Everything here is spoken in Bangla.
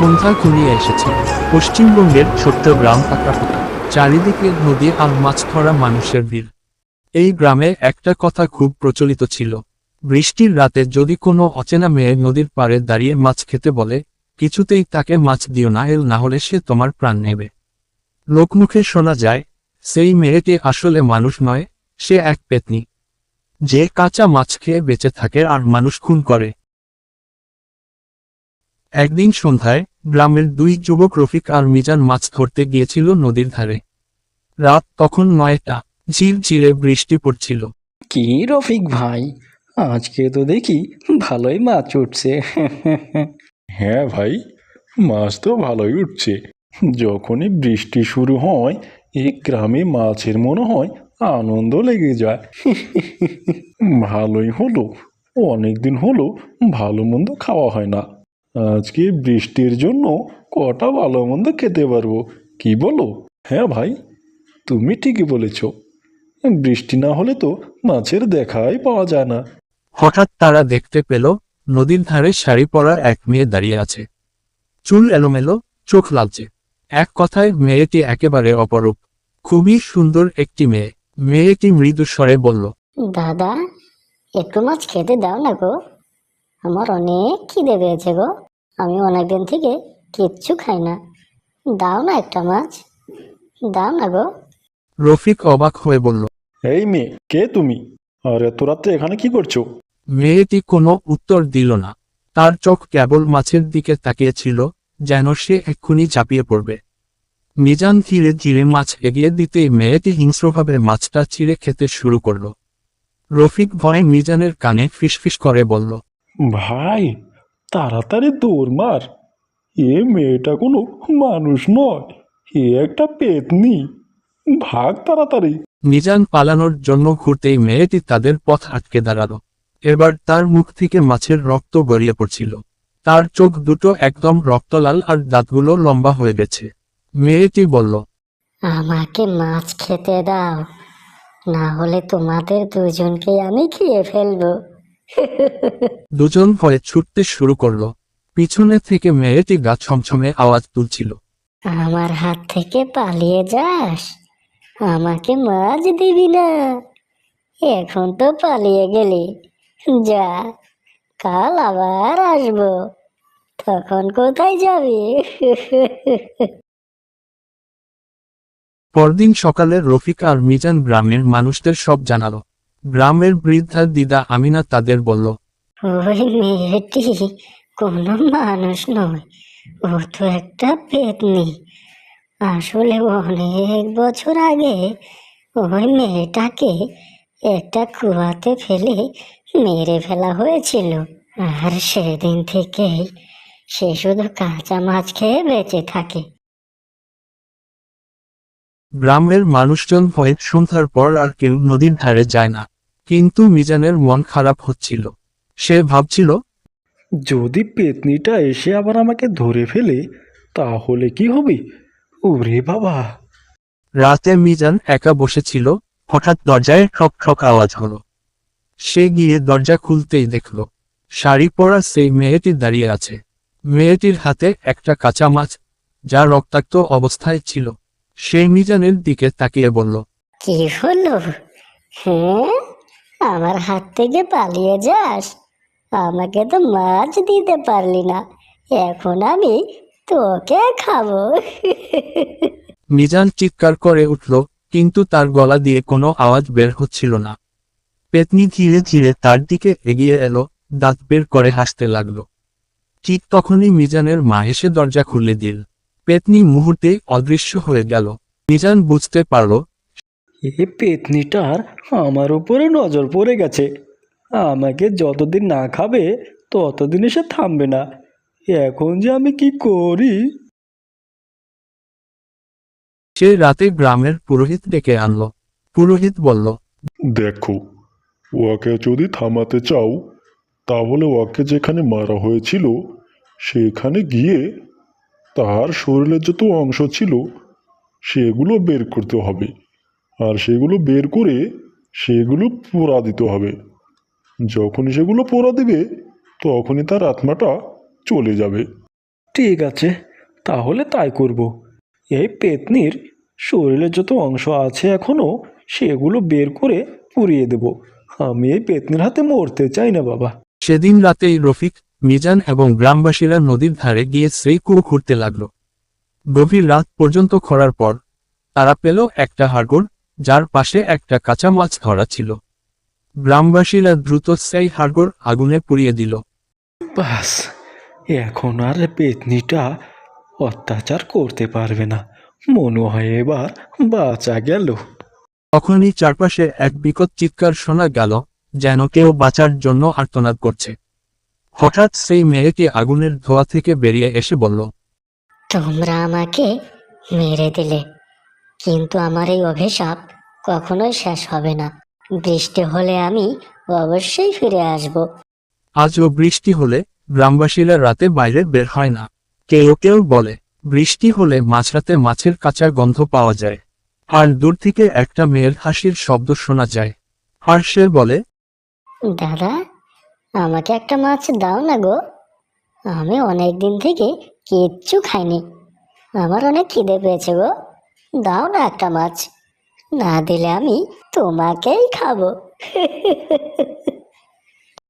সন্ধ্যা ঘনিয়ে এসেছে। পশ্চিমবঙ্গের ছোট্ট গ্রাম কাকরাপোতা চারিদিকে নদী আর মাছ ধরা মানুষের ভিড়। এই গ্রামে একটা কথা খুব প্রচলিত ছিল। বৃষ্টির রাতে যদি কোনো অচেনা মেয়ে নদীর পাড়ে দাঁড়িয়ে মাছ খেতে বলে, কিছুতেই তাকে মাছ দিও না, এল না হলে সে তোমার প্রাণ নেবে। লোকমুখে শোনা যায়, সেই মেয়েটি আসলে মানুষ নয়, সে এক পেতনি। যে কাঁচা মাছ খেয়ে বেঁচে থাকে আর মানুষ খুন করে একদিন সন্ধ্যায় গ্রামের দুই যুবক রফিক আর মিজান মাছ ধরতে গিয়েছিল নদীর ধারে। রাত তখন নয়টা ঝিরঝিরে বৃষ্টি পড়ছিল। কি রফিক ভাই? আজকে তো দেখি ভালোই মাছ উঠছে। হ্যাঁ ভাই মাছ তো ভালোই উঠছে। যখনই বৃষ্টি শুরু হয় এই গ্রামে মাছের মনে হয় আনন্দ লেগে যায়। ভালোই হলো অনেকদিন হলো ভালো মন্দ খাওয়া হয় না। আজকে বৃষ্টির জন্য কটা ভালো মন্দ খেতে পারব? কি বলো? হ্যাঁ ভাই তুমি ঠিকই বলেছ। বৃষ্টি না হলে তো মাছের দেখাই পাওয়া যায় না। হঠাৎ তারা দেখতে পেল নদীর ধারে শাড়ি পরা এক মেয়ে দাঁড়িয়ে আছে। চুল এলোমেলো চোখ লালচে। এক কথায় মেয়েটি একেবারে অপরূপ। খুবই সুন্দর একটি মেয়ে। মেয়েটি মৃদু স্বরে বলল দাদা একটু মাছ খেতে দাও না গো। আমার অনেক খিদে পেয়েছে গো। আমি অনেকদিন থেকে কিচ্ছু খাই না। দাও না একটা মাছ। দাও না গো। রফিক অবাক হয়ে বলল এই মেয়ে কে তুমি? আর এত রাত্রে এখানে কি করছ? মেয়েটি কোনো উত্তর দিল না। তার চোখ কেবল মাছের দিকে তাকিয়েছিল যেন সে এক্ষুনি চাপিয়ে পড়বে। মিজান ধীরে ধীরে মাছ এগিয়ে দিতেই মেয়েটি হিংস্রভাবে মাছটা চিড়ে খেতে শুরু করল। রফিক ভয়ে মিজানের কানে ফিসফিস করে বলল ভাই তাড়াতাড়ি দৌড় মার। এ মেয়েটা কোনো মানুষ নয় এ একটা পেতনি। ভাগ তাড়াতাড়ি। মিজান পালানোর জন্য ঘুরতেই মেয়েটি তাদের পথ আটকে দাঁড়াল। এবার তার মুখ থেকে মাছের রক্ত গড়িয়ে পড়ছিল। তার চোখ দুটো একদম রক্তলাল আর দাঁতগুলো লম্বা হয়ে গেছে। মেয়েটি বলল আমাকে মাছ খেতে দাও না হলে তোমাদের দুজনকে আমি খেয়ে ফেলব। দুজন ভয়ে ছুটতে শুরু করল। পিছনে থেকে মেয়েটি গা ছমছমে আওয়াজ তুলছিল। আমার হাত থেকে পালিয়ে যাস? আমাকে মাছ দিবি না? এখন তো পালিয়ে গেলি। যা কাল আবার আসব। তখন কোথায় যাবি? পরদিন সকালে রফিক আর মিজান গ্রামের মানুষদের সব জানালো। গ্রামের বৃদ্ধা দিদা আমিনা তাদের বলল, ওই মেয়েটি কোনো মানুষ নয়, ও তো একটা পেতনি। আসলে অনেক বছর আগে ওই মেয়েটাকে একটা কুয়াতে ফেলে মেরে ফেলা হয়েছিল। আর সেদিন থেকেই সে শুধু কাঁচা মাছ খেয়ে বেঁচে থাকে। গ্রামের মানুষজন ভয়ে সন্ধ্যার পর আর কেউ নদীর ধারে যায় না। কিন্তু মিজানের মন খারাপ হচ্ছিল। সে ভাবছিল যদি পেতনিটা এসে আবার আমাকে ধরে ফেলে তাহলে কি হবে? ওরে বাবা! রাতে মিজান একা বসেছিল হঠাৎ দরজায় ঠক ঠক আওয়াজ হলো। সে গিয়ে দরজা খুলতেই দেখল শাড়ি পরা সেই মেয়েটি দাঁড়িয়ে আছে। মেয়েটির হাতে একটা কাঁচা মাছ যা রক্তাক্ত অবস্থায় ছিল। সে মিজানের দিকে তাকিয়ে বলল কি হলো? হ্যাঁ? আমার হাত থেকে পালিয়ে যাস? আমাকে তো মাছ দিতে পারলি না। এখন আমি তোকে খাব। মিজান চিৎকার করে উঠল কিন্তু তার গলা দিয়ে কোনো আওয়াজ বের হচ্ছিল না। পেতনি ধীরে ধীরে তার দিকে এগিয়ে এলো দাঁত বের করে হাসতে লাগল। ঠিক তখনই মিজানের মা এসে দরজা খুলে দিল। পেতনি মুহূর্তে অদৃশ্য হয়ে গেল। মিজান বুঝতে পারল এ পেতনিটার আমার উপরে নজর পড়ে গেছে। আমাকে যতদিন না খাবে ততদিন সে থামবে না। এখন যে আমি কি করি? সে রাতে গ্রামের পুরোহিত ডেকে আনলো। পুরোহিত বলল দেখো ওকে যদি থামাতে চাও তাহলে ওকে যেখানে মারা হয়েছিল সেখানে গিয়ে তার শরীরের যত অংশ ছিল সেগুলো বের করতে হবে। আর সেগুলো বের করে সেগুলো পোড়া দিতে হবে। যখনই সেগুলো পোড়া দিবে তখনই তার আত্মাটা চলে যাবে। ঠিক আছে তাহলে তাই করব। এই পেতনির শরীরের যত অংশ আছে এখনও সেগুলো বের করে পুড়িয়ে দেব। আমি এই পেতনির হাতে মরতে চাই না বাবা। সেদিন রাতেই রফিক মিজান এবং গ্রামবাসীরা নদীর ধারে গিয়ে সেই কুয়ো খুঁড়তে লাগল। গভীর রাত পর্যন্ত খরার পর তারা পেল একটা হাড়গোড় যার পাশে একটা কাঁচা মাছ ধরা ছিল। গ্রামবাসীরা দ্রুত সেই হাড়গোড় আগুনে পুড়িয়ে দিল। বাস এখন আর পেতনিটা অত্যাচার করতে পারবে না। মনে হয় এবার বাঁচা গেল। তখনই চারপাশে এক বিকট চিৎকার শোনা গেল যেন কেউ বাঁচার জন্য আর্তনাদ করছে। হঠাৎ সেই মেয়েটি আগুনের ধোয়া থেকে বেরিয়ে এসে বলল তোমরা আমাকে মেরে দিলে কিন্তু আমার এই অভিশাপ কখনোই শেষ হবে না। বৃষ্টি হলে আমি অবশ্যই ফিরে আসব। আজও বৃষ্টি হলে গ্রামবাসীরা রাতে বাইরে বের হয় না। কেউ কেউ বলে বৃষ্টি হলে মাঝরাতে মাছের কাঁচা গন্ধ পাওয়া যায়। আর দূর থেকে একটা মেয়ের হাসির শব্দ শোনা যায়। আর সে বলে দাদা আমাকে একটা মাছ দাও না গো। আমি অনেক দিন থেকে কিচ্ছু খাইনি। আমার অনেক খিদে পেয়েছে গো। দাও না একটা মাছ। না দিলে আমি তোমাকেই খাব।